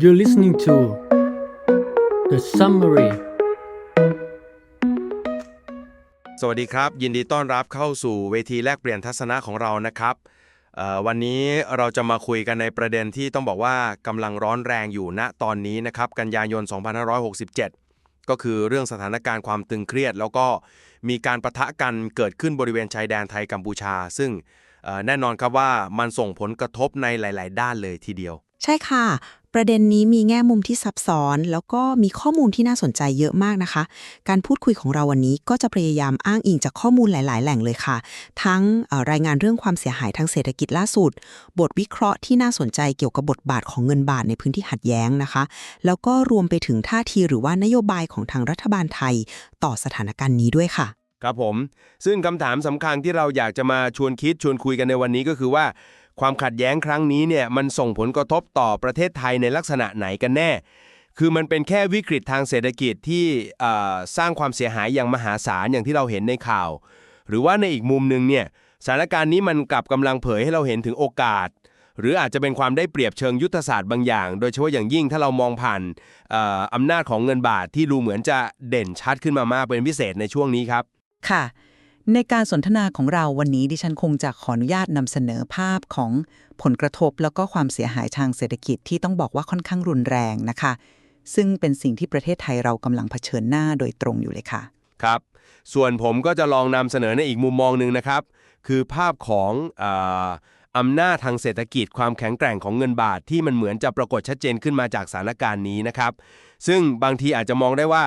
You're listening to The Summary สวัสดีครับ ยินดีต้อนรับเข้าสู่เวทีแลกเปลี่ยนทัศนะของเรานะครับเอ่อวันนี้เราจะมาคุยกันในประเด็นที่ต้องบอกว่ากำลังร้อนแรงอยู่ณตอนนี้นะครับ กันยายน 2567 ก็คือเรื่องสถานการณ์ความตึงเครียด แล้วก็มีการประทะกันเกิดขึ้นบริเวณชายแดนไทยกัมพูชา ซึ่งเอ่อแน่นอนครับว่ามันส่งผลกระทบในหลาย ๆ ด้านเลยทีเดียวใช่ค่ะ ประเด็นนี้มีแง่มุมที่ซับซ้อน แล้วก็มีข้อมูลที่น่าสนใจเยอะมากนะคะ การพูดคุยของเราวันนี้ก็จะพยายามอ้างอิงจากข้อมูลหลาย ๆ แหล่งเลยค่ะ ทั้งรายงานเรื่องความเสียหายทางเศรษฐกิจล่าสุด บทวิเคราะห์ที่น่าสนใจเกี่ยวกับบทบาทของเงินบาทในพื้นที่หัดแย้งนะคะ แล้วก็รวมไปถึงท่าทีหรือว่านโยบายของทางรัฐบาลไทย ต่อสถานการณ์นี้ด้วยค่ะครับผม ซึ่งคำถามสำคัญที่เราอยากจะมาชวนคิดชวนคุยกันในวันนี้ก็คือว่า ความขัดแย้งครั้งนี้เนี่ยมันส่งผลกระทบต่อประเทศไทยในลักษณะไหนกันแน่ คือมันเป็นแค่วิกฤตทางเศรษฐกิจที่สร้างความเสียหายอย่างมหาศาลอย่างที่เราเห็นในข่าว หรือว่าในอีกมุมหนึ่งเนี่ยสถานการณ์นี้มันกลับกำลังเผยให้เราเห็นถึงโอกาส หรืออาจจะเป็นความได้เปรียบเชิงยุทธศาสตร์บางอย่าง โดยเฉพาะอย่างยิ่งถ้าเรามองผ่านอออำนาจของเงินบาทที่ดูเหมือนจะเด่นชัดขึ้นมามากเป็นพิเศษในช่วงนี้ครับ ค่ะ ในการสนทนาของเราวันนี้ดิฉันคงจะขออนุญาตนำเสนอภาพของผลกระทบแล้วก็ความเสียหายทางเศรษฐกิจที่ต้องบอกว่าค่อนข้างรุนแรงนะคะ ซึ่งเป็นสิ่งที่ประเทศไทยเรากำลังเผชิญหน้าโดยตรงอยู่เลยค่ะ ครับ ส่วนผมก็จะลองนำเสนอในอีกมุมมองหนึ่งนะครับ คือภาพของออำนาจทางเศรษฐกิจความแข็งแกร่งของเงินบาทที่มันเหมือนจะปรากฏชัดเจนขึ้นมาจากสถานการณ์นี้นะครับ ซึ่งบางทีอาจจะมองได้ว่า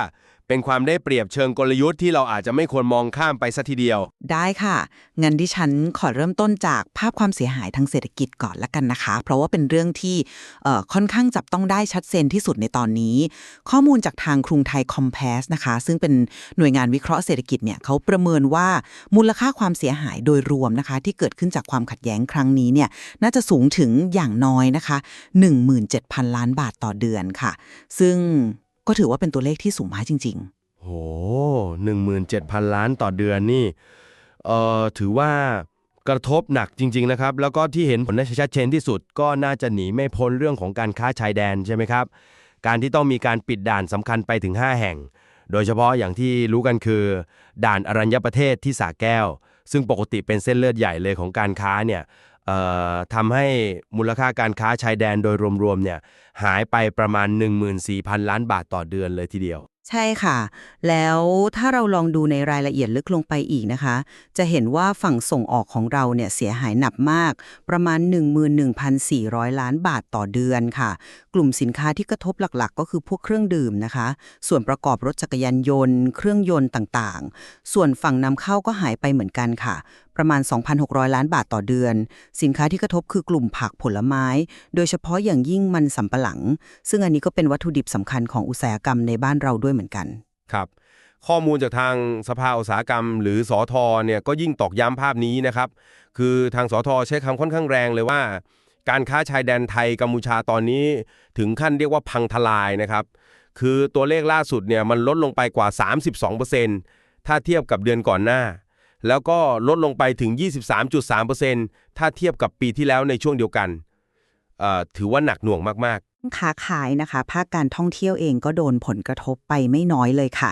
เป็นความได้เปรียบเชิงกลยุทธ์ที่เราอาจจะไม่ควรมองข้ามไปสัทีเดียว ได้ค่ะ งั้นดิฉันขอเริ่มต้นจากภาพความเสียหายทางเศรษฐกิจก่อนละกันนะคะ เพราะว่าเป็นเรื่องที่เอ่อค่อนข้างจับต้องได้ชัดเจนที่สุดในตอนนี้ ข้อมูลจากทางกรุงไทยคอมเพสนะคะ ซึ่งเป็นหน่วยงานวิเคราะห์เศรษฐกิจเนี่ยเขาประเมินว่ามูลค่าความเสียหายโดยรวมนะคะ ที่เกิดขึ้นจากความขัดแย้งครั้งนี้เนี่ยน่าจะสูงถึงอย่างน้อยนะคะ 17,000 ล้านบาทต่อเดือนค่ะ ซึ่ง ก็ถือว่าเป็นตัวเลขที่สูงมากจริงๆโห17,000ล้านต่อเดือนนี่ เอ่อ ถือว่ากระทบหนักจริง ๆ นะครับ แล้วก็ที่เห็นผลได้ชัดเจนที่สุด ก็น่าจะหนีไม่พ้นเรื่องของการค้าชายแดนใช่ไหมครับ การที่ต้องมีการปิดด่านสำคัญไปถึง 5 แห่ง โดยเฉพาะอย่างที่รู้กันคือ ด่านอรัญญประเทศที่สาแก้ว ซึ่งปกติเป็นเส้นเลือดใหญ่เลยของการค้าเนี่ย ทำให้มูลค่าการค้าชายแดนโดยรวมๆเนี่ยหายไปประมาณ 14,000 ล้านบาทต่อเดือนเลยทีเดียว ใช่ค่ะ แล้วถ้าเราลองดูในรายละเอียดลึกลงไปอีกนะคะ จะเห็นว่าฝั่งส่งออกของเราเนี่ยเสียหายหนักมาก ประมาณ 11,400 ล้านบาทต่อเดือนค่ะ กลุ่มสินค้าที่กระทบหลักๆ ก็คือพวกเครื่องดื่มนะคะ ส่วนประกอบรถจักรยานยนต์ เครื่องยนต์ต่างๆ ส่วนฝั่งนำเข้าก็หายไปเหมือนกันค่ะ ประมาณ 2,600 ล้านบาทต่อเดือน สินค้าที่กระทบคือกลุ่มผักผลไม้ โดยเฉพาะอย่างยิ่งมันสำปะหลัง ซึ่งอันนี้ก็เป็นวัตถุดิบสำคัญของอุตสาหกรรมในบ้านเราด้วยเหมือนกัน ครับ ข้อมูลจากทางสภาอุตสาหกรรม หรือสอทอเนี่ยก็ยิ่งตอกย้ำภาพนี้นะครับ คือทางสอทอใช้คำค่อนข้างแรงเลยว่า การค้าชายแดนไทยกัมพูชาตอนนี้ ถึงขั้นเรียกว่าพังทลายนะครับ คือตัวเลขล่าสุดเนี่ยมันลดลงไปกว่า 32%ถ้าเทียบกับเดือนก่อนหน้า แล้วก็ลดลงไปถึง 23.3%ถ้าเทียบกับปีที่แล้วในช่วงเดียวกันถือว่าหนักหน่วงมาก ค้าขายนะคะ ภาคการท่องเที่ยวเองก็โดนผลกระทบไปไม่น้อยเลยค่ะ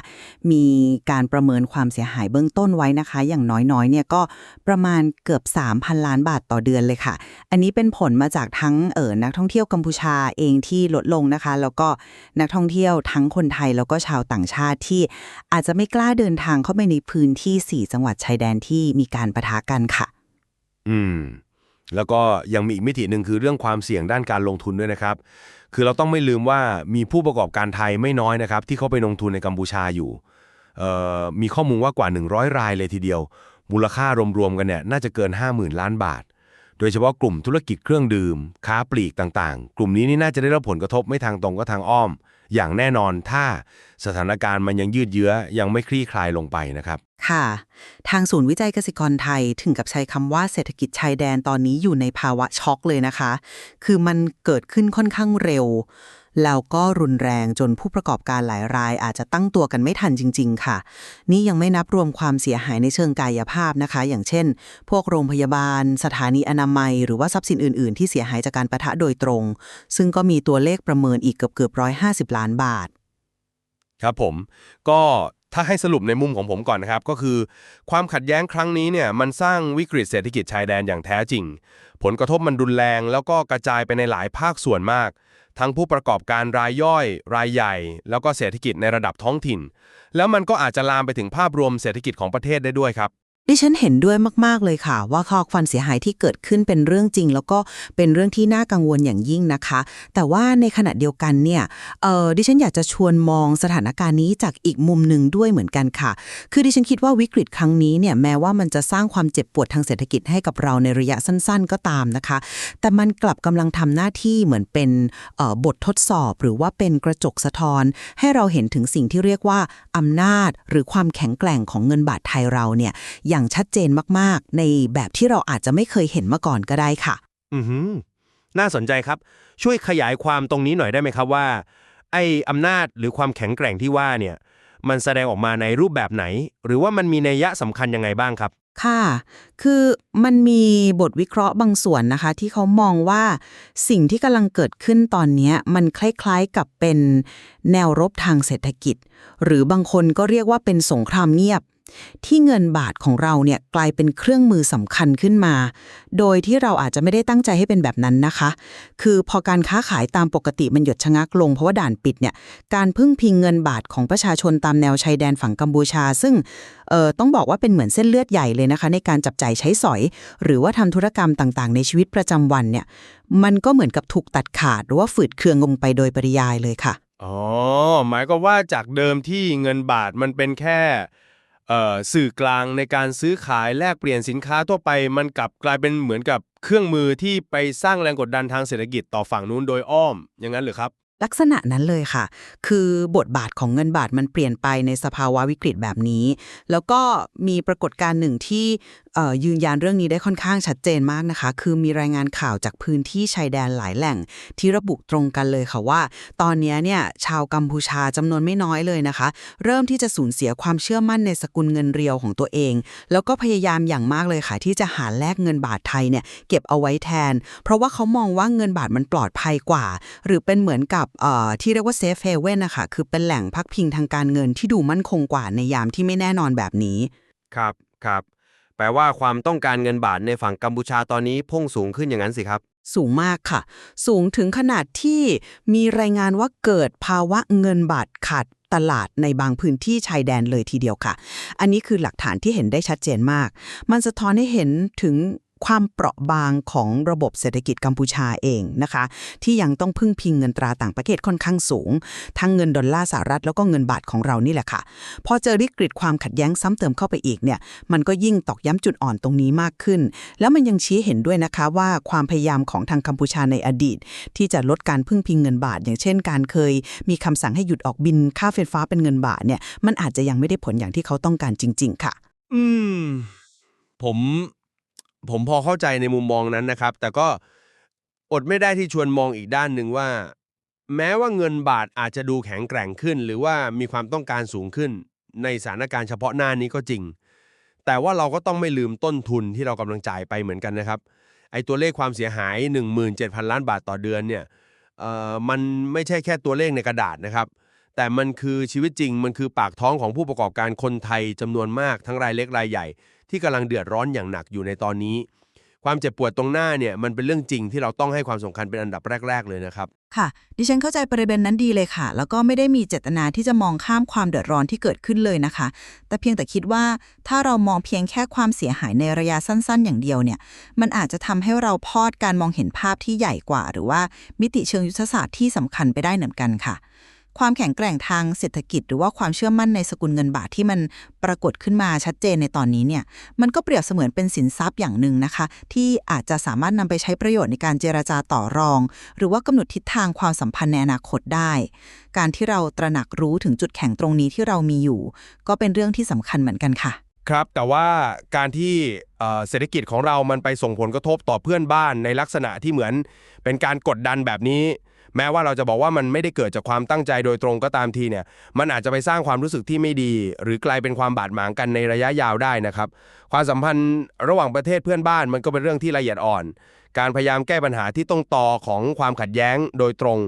มีการประเมินความเสียหายเบื้องต้นไว้นะคะ อย่างน้อยๆ เนี่ยก็ประมาณเกือบ 3,000 ล้านบาทต่อเดือนเลยค่ะ อันนี้เป็นผลมาจากทั้งเออนักท่องเที่ยวกัมพูชาเองที่ลดลงนะคะ แล้วก็นักท่องเที่ยวทั้งคนไทยแล้วก็ชาวต่างชาติที่อาจจะไม่กล้าเดินทางเข้าไปในพื้นที่ 4 จังหวัดชายแดนที่มีการปะทะกันค่ะ อืม แล้วก็ยังมีอีกมิติหนึ่งคือเรื่องความเสี่ยงด้านการลงทุนด้วยนะครับ คือเราต้องไม่ลืมว่ามีผู้ประกอบการไทยไม่น้อยนะครับ ที่เขาไปลงทุนในกัมพูชาอยู่ มีข้อมูลว่ากว่า 100 รายเลยทีเดียว มูลค่ารวมๆกันเนี่ยน่าจะเกิน 50,000 ล้านบาท โดยเฉพาะกลุ่มธุรกิจเครื่องดื่ม ค้าปลีกต่างๆ กลุ่มนี้นี่น่าจะได้รับผลกระทบไม่ทางตรงก็ทางอ้อม อย่างแน่นอนถ้าสถานการณ์มันยังยืดเยื้อยังไม่คลี่คลายลงไปนะครับ ค่ะ ทางศูนย์วิจัยเกษตรกรไทยถึงกับใช้คำว่าเศรษฐกิจชายแดนตอนนี้อยู่ในภาวะช็อกเลยนะคะ คือมันเกิดขึ้นค่อนข้างเร็ว แล้วก็รุนแรงจนผู้ประกอบการหลายรายอาจจะตั้งตัวกันไม่ทันจริง ๆ ค่ะ นี่ยังไม่นับรวมความเสียหายในเชิงกายภาพนะคะ อย่างเช่น พวกโรงพยาบาล สถานีอนามัย หรือว่าทรัพย์สินอื่น ๆ ที่เสียหายจากการประทะโดยตรง ซึ่งก็มีตัวเลขประเมินอีกเกือบเกือบร้อยห้าสิบล้านบาท ครับผม ก็ถ้าให้สรุปในมุมของผมก่อนนะครับ ก็คือ ความขัดแย้งครั้งนี้เนี่ยมันสร้างวิกฤตเศรษฐกิจชายแดนอย่างแท้จริง ผลกระทบมันรุนแรง แล้วก็กระจายไปในหลายภาคส่วนมาก ทั้งผู้ประกอบการรายย่อย รายใหญ่ แล้วก็เศรษฐกิจในระดับท้องถิ่น แล้วมันก็อาจจะลามไปถึงภาพรวมเศรษฐกิจของประเทศได้ด้วยครับ ดิฉันเห็นด้วยมากๆเลยค่ะ ว่าข้อความเสียหายที่เกิดขึ้นเป็นเรื่องจริง แล้วก็เป็นเรื่องที่น่ากังวลอย่างยิ่งนะคะ แต่ว่าในขณะเดียวกันเนี่ยเออดิฉันอยากจะชวนมองสถานการณ์นี้จากอีกมุมหนึ่งด้วยเหมือนกันค่ะ คือดิฉันคิดว่าวิกฤตครั้งนี้เนี่ยแม้ว่ามันจะสร้างความเจ็บปวดทางเศรษฐกิจให้กับเราในระยะสั้น ๆ ก็ตามนะคะ แต่มันกลับกำลังทำหน้าที่เหมือนเป็นเอ่อบททดสอบ หรือว่าเป็นกระจกสะท้อน ให้เราเห็นถึงสิ่งที่เรียกว่าอำนาจ หรือความแข็งแกร่งของเงินบาทไทยเราเนี่ยอย่างชัดเจนมากๆ ในแบบที่เราอาจจะไม่เคยเห็นมาก่อนก็ได้ค่ะ อือหือน่าสนใจครับ ช่วยขยายความตรงนี้หน่อยได้ไหมครับว่า ไอ้อำนาจหรือความแข็งแกร่งที่ว่าเนี่ยมันแสดงออกมาในรูปแบบไหน หรือว่ามันมีนัยยะสำคัญยังไงบ้างครับ ค่ะ คือมันมีบทวิเคราะห์บางส่วนนะคะ ที่เขามองว่าสิ่งที่กำลังเกิดขึ้นตอนเนี้ยมันคล้ายๆกับเป็นแนวรบทางเศรษฐกิจ หรือบางคนก็เรียกว่าเป็นสงครามเงียบ ที่เงินบาทของเราเนี่ยกลายเป็นเครื่องมือสำคัญขึ้นมา โดยที่เราอาจจะไม่ได้ตั้งใจให้เป็นแบบนั้นนะคะ คือพอการค้าขายตามปกติมันหยุดชะงักลงเพราะว่าด่านปิดเนี่ยการพึ่งพิงเงินบาทของประชาชนตามแนวชายแดนฝั่งกัมพูชา ซึ่งเอ่อต้องบอกว่าเป็นเหมือนเส้นเลือดใหญ่เลยนะคะ ในการจับจ่ายใช้สอย หรือว่าทำธุรกรรมต่างๆ ในชีวิตประจำวันเนี่ยมันก็เหมือนกับถูกตัดขาด หรือว่าฝืดเคืองลงไปโดยปริยายเลยค่ะอ๋อหมายก็ว่าจากเดิมที่เงินบาทมันเป็นแค่ สื่อกลางในการซื้อขายแลกเปลี่ยนสินค้าทั่วไป มันกลับกลายเป็นเหมือนกับเครื่องมือที่ไปสร้างแรงกดดันทางเศรษฐกิจต่อฝั่งนู้นโดยอ้อม อย่างนั้นหรือครับ ลักษณะนั้นเลยค่ะ คือบทบาทของเงินบาทมันเปลี่ยนไปในสภาวะวิกฤตแบบนี้ แล้วก็มีปรากฏการณ์หนึ่งที่ ยืนยันเรื่องนี้ได้ค่อนข้างชัดเจนมากนะคะ คือมีรายงานข่าวจากพื้นที่ชายแดนหลายแหล่ง ที่ระบุตรงกันเลยค่ะว่า ตอนนี้เนี่ยชาวกัมพูชาจำนวนไม่น้อยเลยนะคะ เริ่มที่จะสูญเสียความเชื่อมั่นในสกุลเงินเรียวของตัวเอง แล้วก็พยายามอย่างมากเลยค่ะ ที่จะหาแลกเงินบาทไทยเนี่ยเก็บเอาไว้แทน เพราะว่าเขามองว่าเงินบาทมันปลอดภัยกว่า หรือเป็นเหมือนกับเอ่อที่เรียกว่าเซฟเฮเว่นนะคะคือเป็นแหล่งพักพิงทางการเงินที่ดูมั่นคงกว่าในยามที่ไม่แน่นอนแบบนี้ ครับครับ แปลว่าความต้องการเงินบาทในฝั่งกัมพูชาตอนนี้พุ่งสูงขึ้นอย่างนั้นสิครับ สูงมากค่ะ สูงถึงขนาดที่มีรายงานว่าเกิดภาวะเงินบาทขาดตลาดในบางพื้นที่ชายแดนเลยทีเดียวค่ะ อันนี้คือหลักฐานที่เห็นได้ชัดเจนมาก มันสะท้อนให้เห็นถึง ความเปราะบางของระบบเศรษฐกิจกัมพูชาเองนะคะ ที่ยังต้องพึ่งพิงเงินตราต่างประเทศค่อนข้างสูง ทั้งเงินดอลลาร์สหรัฐแล้วก็เงินบาทของเรานี่แหละค่ะ พอเจอวิกฤตความขัดแย้งซ้ำเติมเข้าไปอีกเนี่ยมันก็ยิ่งตอกย้ำจุดอ่อนตรงนี้มากขึ้น แล้วมันยังชี้เห็นด้วยนะคะว่าความพยายามของทางกัมพูชาในอดีต ที่จะลดการพึ่งพิงเงินบาท อย่างเช่น การเคย มีคำสั่งให้หยุดออกบินค่าไฟฟ้าเป็นเงินบาทเนี่ยมันอาจจะยังไม่ได้ผลอย่างที่เขาต้องการจริง ๆ ค่ะ อืมผม ผมพอเข้าใจในมุมมองนั้นนะครับ แต่ก็อดไม่ได้ที่ชวนมองอีกด้านหนึ่งว่า แม้ว่าเงินบาทอาจจะดูแข็งแกร่งขึ้น หรือว่ามีความต้องการสูงขึ้น ในสถานการณ์เฉพาะหน้านี้ก็จริง แต่ว่าเราก็ต้องไม่ลืมต้นทุนที่เรากำลังจ่ายไปเหมือนกันนะครับ ไอ้ตัวเลขความเสียหาย 17,000 ล้านบาทต่อเดือนเนี่ยเอ่อมันไม่ใช่แค่ตัวเลขในกระดาษนะครับแต่มันคือชีวิตจริงมันคือปากท้องของผู้ประกอบการคนไทยจำนวนมากทั้งรายเล็กรายใหญ่ ที่กำลังเดือดร้อนอย่างหนักอยู่ในตอนนี้ ความเจ็บปวดตรงหน้าเนี่ยมันเป็นเรื่องจริงที่เราต้องให้ความสำคัญเป็นอันดับแรก ๆ เลยนะครับ ค่ะ ดิฉันเข้าใจประเด็นนั้นดีเลยค่ะ แล้วก็ไม่ได้มีเจตนาที่จะมองข้ามความเดือดร้อนที่เกิดขึ้นเลยนะคะ แต่เพียงแต่คิดว่าถ้าเรามองเพียงแค่ความเสียหายในระยะสั้น ๆ อย่างเดียวเนี่ย มันอาจจะทำให้เราพอดการมองเห็นภาพที่ใหญ่กว่า หรือว่ามิติเชิงยุทธศาสตร์ที่สำคัญไปได้เหมือนกันค่ะ ความแข็งแกร่งทางเศรษฐกิจ หรือว่าความเชื่อมั่นในสกุลเงินบาทที่มันปรากฏขึ้นมาชัดเจนในตอนนี้เนี่ยมันก็เปรียบเสมือนเป็นสินทรัพย์อย่างหนึ่งนะคะ ที่อาจจะสามารถนำไปใช้ประโยชน์ในการเจราจาต่อรอง หรือว่ากำหนดทิศทางความสัมพันธ์ในอนาคตได้ การที่เราตระหนักรู้ถึงจุดแข็งตรงนี้ที่เรามีอยู่ ก็เป็นเรื่องที่สำคัญเหมือนกันค่ะครับ แต่ว่าการที่เศรษฐกิจของเรามันไปส่งผลกระทบต่อเพื่อนบ้านในลักษณะที่เหมือนเป็นการกดดันแบบนี้ แม้ว่าเราจะบอกว่ามันไม่ได้เกิดจากความตั้งใจโดยตรงก็ตามทีเนี่ย มันอาจจะไปสร้างความรู้สึกที่ไม่ดี หรือกลายเป็นความบาดหมางกันในระยะยาวได้นะครับ ความสัมพันธ์ระหว่างประเทศเพื่อนบ้านมันก็เป็นเรื่องที่ละเอียดอ่อน การพยายามแก้ปัญหาที่ต้องต่อของความขัดแย้งโดยตรง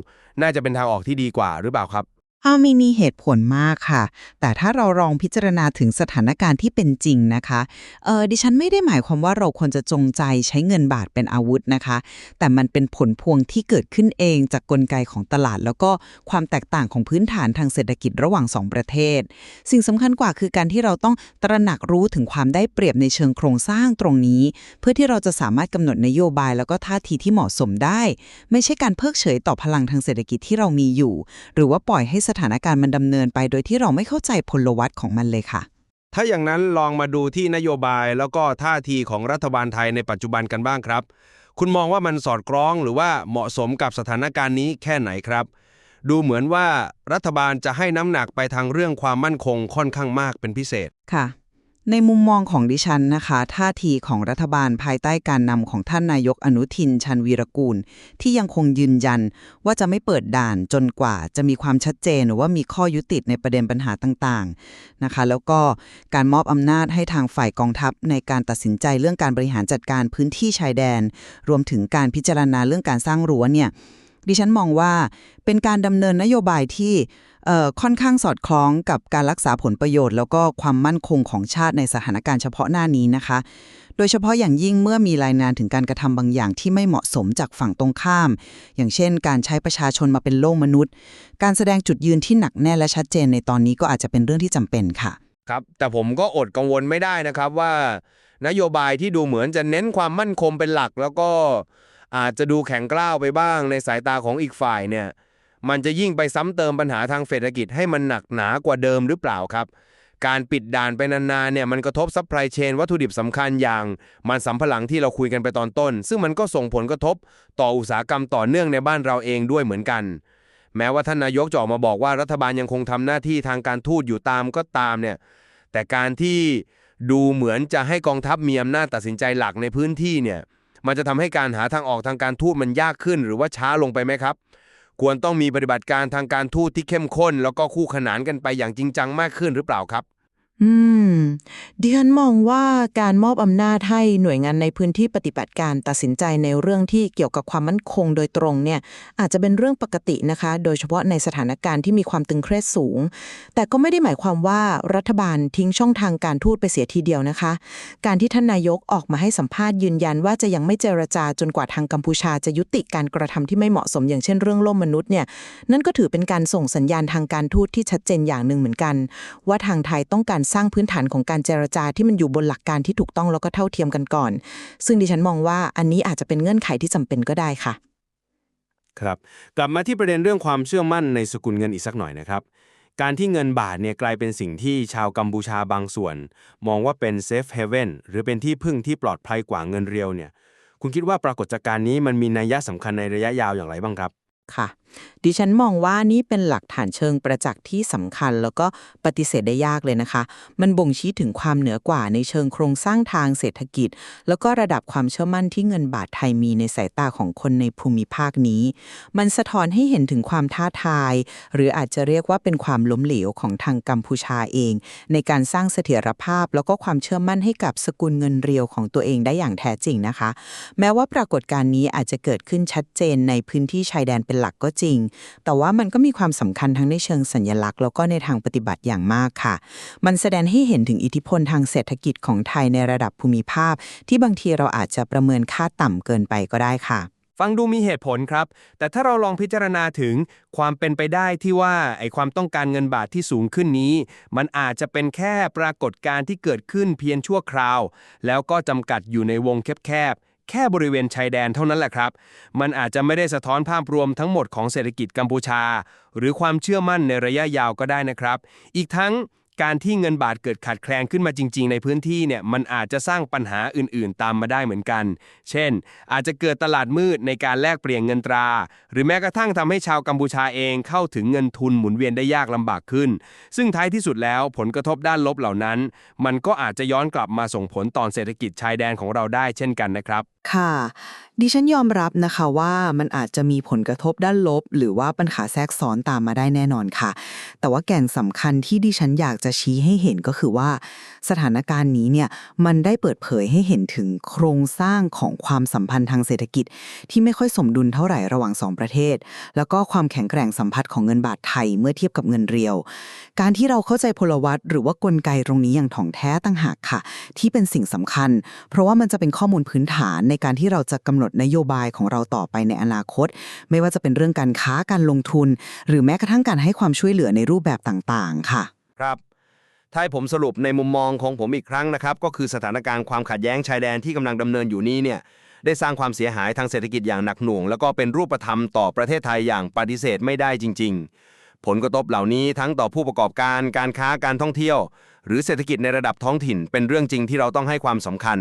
น่าจะเป็นทางออกที่ดีกว่าหรือเปล่าครับ อามีมีเหตุผลมากค่ะ แต่ถ้าเราลองพิจารณาถึงสถานการณ์ที่เป็นจริงนะคะเออดิฉันไม่ได้หมายความว่าเราควรจะจงใจใช้เงินบาทเป็นอาวุธนะคะ แต่มันเป็นผลพวงที่เกิดขึ้นเองจากกลไกของตลาด แล้วก็ความแตกต่างของพื้นฐานทางเศรษฐกิจระหว่างสองประเทศ สิ่งสำคัญกว่าคือการที่เราต้องตระหนักรู้ถึงความได้เปรียบในเชิงโครงสร้างตรงนี้ เพื่อที่เราจะสามารถกำหนดนโยบาย แล้วก็ท่าทีที่เหมาะสมได้ ไม่ใช่การเพิกเฉยต่อพลังทางเศรษฐกิจที่เรามีอยู่ หรือว่าปล่อยให้สถานการณ์มันดำเนินไปโดยที่เราไม่เข้าใจพลวัตของมันเลยค่ะ ถ้าอย่างนั้นลองมาดูที่นโยบายแล้วก็ท่าทีของรัฐบาลไทยในปัจจุบันกันบ้างครับ คุณมองว่ามันสอดคล้องหรือว่าเหมาะสมกับสถานการณ์นี้แค่ไหนครับ ดูเหมือนว่ารัฐบาลจะให้น้ำหนักไปทางเรื่องความมั่นคงค่อนข้างมากเป็นพิเศษค่ะ ในมุมมองของดิฉันนะคะ ท่าทีของรัฐบาลภายใต้การนำของท่านนายกอนุทินชันวีรกูล ที่ยังคงยืนยันว่าจะไม่เปิดด่านจนกว่าจะมีความชัดเจนหรือว่ามีข้อยุติในประเด็นปัญหาต่างๆนะคะ แล้วก็การมอบอำนาจให้ทางฝ่ายกองทัพในการตัดสินใจเรื่องการบริหารจัดการพื้นที่ชายแดน รวมถึงการพิจารณาเรื่องการสร้างรั้วเนี่ย ดิฉันมองว่าเป็นการดำเนินนโยบายที่ค่อนข้างสอดคล้องกับการรักษาผลประโยชน์ แล้วก็ความมั่นคงของชาติในสถานการณ์เฉพาะหน้านี้นะคะ โดยเฉพาะอย่างยิ่งเมื่อมีรายงานถึงการกระทำบางอย่างที่ไม่เหมาะสมจากฝั่งตรงข้าม อย่างเช่น การใช้ประชาชนมาเป็นโล่มนุษย์ การแสดงจุดยืนที่หนักแน่และชัดเจนในตอนนี้ก็อาจจะเป็นเรื่องที่จำเป็นค่ะ ครับ แต่ผมก็อดกังวลไม่ได้นะครับว่า นโยบายที่ดูเหมือนจะเน้นความมั่นคงเป็นหลักแล้วก็ อาจจะดูแข็งกร้าวไปบ้างในสายตาของอีกฝ่ายเนี่ย มันจะยิ่งไปซ้ำเติมปัญหาทางเศรษฐกิจให้มันหนักหนากว่าเดิมหรือเปล่าครับ การปิดด่านไปนานๆเนี่ยมันกระทบซัพพลายเชนวัตถุดิบสำคัญอย่าง มันสำปะหลังที่เราคุยกันไปตอนต้น ซึ่งมันก็ส่งผลกระทบต่ออุตสาหกรรมต่อเนื่องในบ้านเราเองด้วยเหมือนกันแม้ว่าท่านนายกจะออกมาบอกว่ารัฐบาลยังคงทำหน้าที่ทางการทูตอยู่ตามก็ตามเนี่ย แต่การที่ดูเหมือนจะให้กองทัพมีอำนาจตัดสินใจหลักในพื้นที่เนี่ย มันจะทำให้การหาทางออกทางการทูตมันยากขึ้น หรือว่าช้าลงไปไหมครับ ควรต้องมีปฏิบัติการทางการทูตที่เข้มข้น แล้วก็คู่ขนานกันไปอย่างจริงจังมากขึ้นหรือเปล่าครับ อืม ดิฉันมองว่าการมอบอำนาจให้หน่วยงานในพื้นที่ปฏิบัติการตัดสินใจในเรื่องที่เกี่ยวกับความมั่นคงโดยตรงเนี่ยอาจจะเป็นเรื่องปกตินะคะ โดยเฉพาะในสถานการณ์ที่มีความตึงเครียดสูง แต่ก็ไม่ได้หมายความว่ารัฐบาลทิ้งช่องทางการทูตไปเสียทีเดียวนะคะ การที่ท่านนายกออกมาให้สัมภาษณ์ยืนยันว่าจะยังไม่เจรจาจนกว่าทางกัมพูชาจะยุติการกระทำที่ไม่เหมาะสมอย่างเช่นเรื่องล่มมนุษย์เนี่ยนั่นก็ถือเป็นการส่งสัญญาณทางการทูตที่ชัดเจนอย่างหนึ่งเหมือนกัน ว่าทางไทยต้องการสร้างพื้นฐานของการเจรจาที่มันอยู่บนหลักการที่ถูกต้องแล้วก็เท่าเทียมกันก่อน ซึ่งดิฉันมองว่าอันนี้อาจจะเป็นเงื่อนไขที่จำเป็นก็ได้ค่ะ ครับ กลับมาที่ประเด็นเรื่องความเชื่อมั่นในสกุลเงินอีกสักหน่อยนะครับ การที่เงินบาทเนี่ยกลายเป็นสิ่งที่ชาวกัมพูชาบางส่วน มองว่าเป็นเซฟเฮเว่นหรือเป็นที่พึ่งที่ปลอดภัยกว่าเงินเรียวเนี่ย คุณคิดว่าปรากฏการณ์นี้มันมีนัยยะสำคัญในระยะยาวอย่างไรบ้างครับ ค่ะดิฉันมองว่านี่เป็นหลักฐานเชิงประจักษ์ที่สำคัญ แล้วก็ปฏิเสธได้ยากเลยนะคะ มันบ่งชี้ถึงความเหนือกว่าในเชิงโครงสร้างทางเศรษฐกิจ แล้วก็ระดับความเชื่อมั่นที่เงินบาทไทยมีในสายตาของคนในภูมิภาคนี้ มันสะท้อนให้เห็นถึงความท้าทาย หรืออาจจะเรียกว่าเป็นความล้มเหลวของทางกัมพูชาเอง ในการสร้างเสถียรภาพ แล้วก็ความเชื่อมั่นให้กับสกุลเงินเรียวของตัวเองได้อย่างแท้จริงนะคะ แม้ว่าปรากฏการณ์นี้อาจจะเกิดขึ้นชัดเจนในพื้นที่ชายแดนเป็นหลักก็จริง แต่ว่ามันก็มีความสำคัญทั้งในเชิงสัญลักษณ์แล้วก็ในทางปฏิบัติอย่างมากค่ะ มันแสดงให้เห็นถึงอิทธิพลทางเศรษฐกิจของไทยในระดับภูมิภาค ที่บางทีเราอาจจะประเมินค่าต่ำเกินไปก็ได้ค่ะฟังดูมีเหตุผลครับ แต่ถ้าเราลองพิจารณาถึงความเป็นไปได้ที่ว่าไอความต้องการเงินบาทที่สูงขึ้นนี้ มันอาจจะเป็นแค่ปรากฏการณ์ที่เกิดขึ้นเพียงชั่วคราว แล้วก็จำกัดอยู่ในวงแคบๆ แค่บริเวณชายแดนเท่านั้นแหละครับ มันอาจจะไม่ได้สะท้อนภาพรวมทั้งหมดของเศรษฐกิจกัมพูชา หรือความเชื่อมั่นในระยะยาวก็ได้นะครับ อีกทั้ง การที่เงินบาทเกิดขาดแคลนขึ้นมาจริง ๆ ในพื้นที่เนี่ยมันอาจจะสร้างปัญหาอื่นๆ ตามมาได้เหมือนกัน เช่น อาจจะเกิดตลาดมืดในการแลกเปลี่ยนเงินตรา หรือแม้กระทั่งทำให้ชาวกัมพูชาเองเข้าถึงเงินทุนหมุนเวียนได้ยากลำบากขึ้น ซึ่งท้ายที่สุดแล้วผลกระทบด้านลบเหล่านั้น มันก็อาจจะย้อนกลับมาส่งผลต่อเศรษฐกิจชายแดนของเราได้เช่นกันนะครับ ค่ะ ดิฉันยอมรับนะคะว่ามันอาจจะมีผลกระทบด้านลบ หรือว่าปัญหาแทรกซ้อนตามมาได้แน่นอนค่ะ แต่ว่าแก่นสำคัญที่ดิฉันอยากจะะชี้ให้เห็นก็คือว่า สถานการณ์นี้เนี่ยมันได้เปิดเผยให้เห็นถึงโครงสร้างของความสัมพันธ์ทางเศรษฐกิจ ที่ไม่ค่อยสมดุลเท่าไหร่ระหว่างสองประเทศ แล้วก็ความแข็งแกร่งสัมพัทธ์ของเงินบาทไทยเมื่อเทียบกับเงินเรียว การที่เราเข้าใจพลวัตหรือว่ากลไกตรงนี้อย่างถ่องแท้ตั้งหากค่ะ ที่เป็นสิ่งสำคัญ เพราะว่ามันจะเป็นข้อมูลพื้นฐานในการที่เราจะกำหนดนโยบายของเราต่อไปในอนาคต ไม่ว่าจะเป็นเรื่องการค้าการลงทุน หรือแม้กระทั่งการให้ความช่วยเหลือในรูปแบบต่างๆ ค่ะ ครับ ถ้าให้ผมสรุปในมุมมองของผมอีกครั้งนะครับ ก็คือสถานการณ์ความขัดแย้งชายแดนที่กำลังดำเนินอยู่นี้เนี่ยได้สร้างความเสียหายทางเศรษฐกิจอย่างหนักหน่วง แล้วก็เป็นรูปธรรมต่อประเทศไทยอย่างปฏิเสธไม่ได้จริง ๆ ผลกระทบเหล่านี้ทั้งต่อผู้ประกอบการการค้าการท่องเที่ยว หรือเศรษฐกิจในระดับท้องถิ่น เป็นเรื่องจริงที่เราต้องให้ความสำคัญ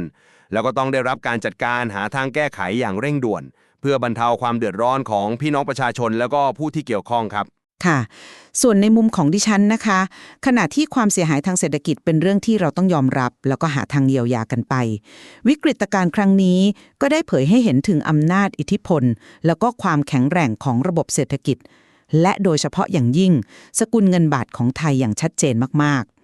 แล้วก็ต้องได้รับการจัดการหาทางแก้ไขอย่างเร่งด่วน เพื่อบรรเทาความเดือดร้อนของพี่น้องประชาชน แล้วก็ผู้ที่เกี่ยวข้องครับ ค่ะ ส่วนในมุมของดิฉันนะคะ ขณะที่ความเสียหายทางเศรษฐกิจเป็นเรื่องที่เราต้องยอมรับ แล้วก็หาทางเยียวยากันไป วิกฤตการณ์ครั้งนี้ก็ได้เผยให้เห็นถึงอำนาจอิทธิพล แล้วก็ความแข็งแกร่งของระบบเศรษฐกิจ และโดยเฉพาะอย่างยิ่ง สกุลเงินบาทของไทยอย่างชัดเจนมากๆ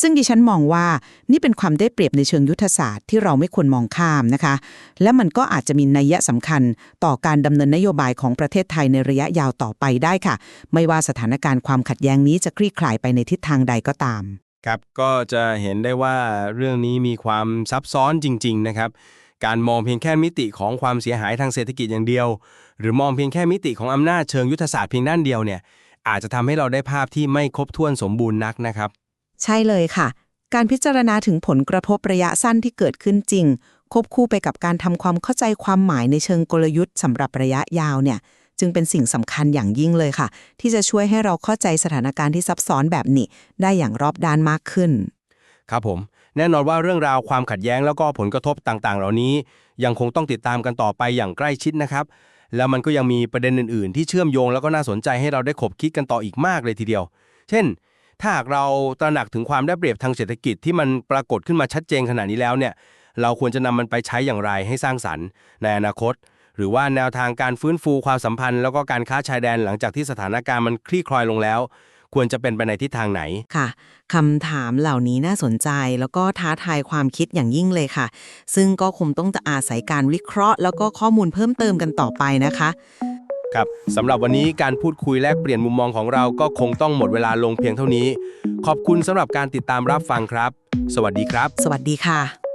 ซึ่งดิฉันมองว่านี่เป็นความได้เปรียบในเชิงยุทธศาสตร์ที่เราไม่ควรมองข้ามนะคะ และมันก็อาจจะมีนัยยะสำคัญต่อการดำเนินนโยบายของประเทศไทยในระยะยาวต่อไปได้ค่ะ ไม่ว่าสถานการณ์ความขัดแย้งนี้จะคลี่คลายไปในทิศทางใดก็ตาม ครับก็จะเห็นได้ว่าเรื่องนี้มีความซับซ้อนจริง ๆ นะครับการมองเพียงแค่มิติของความเสียหายทางเศรษฐกิจอย่างเดียว หรือมองเพียงแค่มิติของอำนาจเชิงยุทธศาสตร์เพียงด้านเดียวเนี่ยอาจจะทำให้เราได้ภาพที่ไม่ครบถ้วนสมบูรณ์นักนะครับ ใช่เลยค่ะ การพิจารณาถึงผลกระทบระยะสั้นที่เกิดขึ้นจริง ควบคู่ไปกับการทำความเข้าใจความหมายในเชิงกลยุทธ์สำหรับระยะยาวเนี่ย จึงเป็นสิ่งสำคัญอย่างยิ่งเลยค่ะ ที่จะช่วยให้เราเข้าใจสถานการณ์ที่ซับซ้อนแบบนี้ ได้อย่างรอบด้านมากขึ้น ครับผม แน่นอนว่าเรื่องราวความขัดแย้งแล้วก็ผลกระทบต่างๆ เหล่านี้ ยังคงต้องติดตามกันต่อไปอย่างใกล้ชิดนะครับ แล้วมันก็ยังมีประเด็นอื่น ๆ ที่เชื่อมโยงแล้วก็น่าสนใจให้เราได้ขบคิดกันต่ออีกมากเลยทีเดียว เช่น ถ้าหากเราตระหนักถึงความได้เปรียบทางเศรษฐกิจที่มันปรากฏขึ้นมาชัดเจนขนาดนี้แล้วเนี่ย เราควรจะนำมันไปใช้อย่างไรให้สร้างสรรค์ ในอนาคต หรือว่าแนวทางการฟื้นฟูความสัมพันธ์ แล้วก็การค้าชายแดนหลังจากที่สถานการณ์มันคลี่คลายลงแล้ว ควรจะเป็นไปในทิศทางไหนค่ะคำถามเหล่านี้น่าสนใจแล้วก็ท้าทายความคิดอย่างยิ่งเลยค่ะ ซึ่งก็คงต้องจะอาศัยการวิเคราะห์ แล้วก็ข้อมูลเพิ่มเติมกันต่อไปนะคะ ครับสำหรับวันนี้การพูดคุยแลกเปลี่ยนมุมมองของเราก็คงต้องหมดเวลาลงเพียงเท่านี้ ขอบคุณสำหรับการติดตามรับฟังครับ สวัสดีครับ สวัสดีค่ะ